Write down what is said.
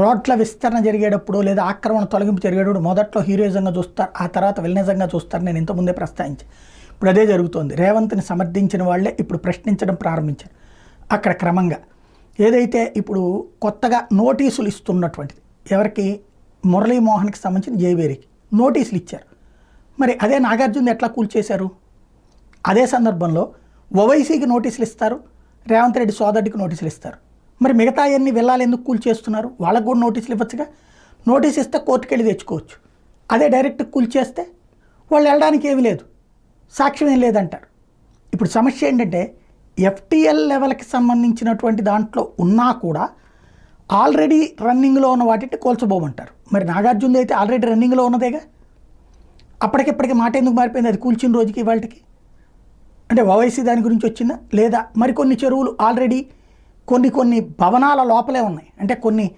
రోడ్ల విస్తరణ జరిగేటప్పుడు లేదా ఆక్రమణ తొలగింపు జరిగేటప్పుడు మొదట్లో హీరోయిజంగా చూస్తారు ఆ తర్వాత విలనిజంగా చూస్తారు నేను ఇంతకుముందే ప్రస్తావించి. ఇప్పుడు అదే జరుగుతోంది. రేవంత్ని సమర్థించిన వాళ్ళే ఇప్పుడు ప్రశ్నించడం ప్రారంభించారు. అక్కడ క్రమంగా ఏదైతే ఇప్పుడు కొత్తగా నోటీసులు ఇస్తున్నటువంటిది ఎవరికి? మురళీమోహన్కి సంబంధించిన జయవేరికి నోటీసులు ఇచ్చారు. మరి అదే నాగార్జున ఎట్లా కూల్చేశారు అదే సందర్భంలో ఓవైసీకి నోటీసులు ఇస్తారు రేవంత్ రెడ్డి సోదరుడికి నోటీసులు ఇస్తారు. మరి మిగతా అన్ని వెళ్ళాలి ఎందుకు కూల్ చేస్తున్నారు? వాళ్ళకు కూడా నోటీసులు ఇవ్వచ్చుగా? నోటీస్ ఇస్తే కోర్టుకి వెళ్ళి తెచ్చుకోవచ్చు. అదే డైరెక్ట్ కూల్ చేస్తే వాళ్ళు వెళ్ళడానికి ఏమీ లేదు. సాక్ష్యం ఏం లేదంటారు. ఇప్పుడు సమస్య ఏంటంటే ఎఫ్టీఎల్ లెవెల్కి సంబంధించినటువంటి దాంట్లో ఉన్నా కూడా ఆల్రెడీ రన్నింగ్లో ఉన్న వాటిని కోల్చబోమంటారు. మరి నాగార్జునది అయితే ఆల్రెడీ రన్నింగ్లో ఉన్నదేగా? అప్పటికిప్పటికి మాట ఎందుకు మారిపోయింది? అది కూల్చిన రోజుకి వాళ్ళకి అంటే ఓవైసీ దాని గురించి వచ్చిందా? లేదా మరికొన్ని చెరువులు ఆల్రెడీ కొన్ని కొన్ని భవనాల లోపలే ఉన్నాయి. అంటే కొన్ని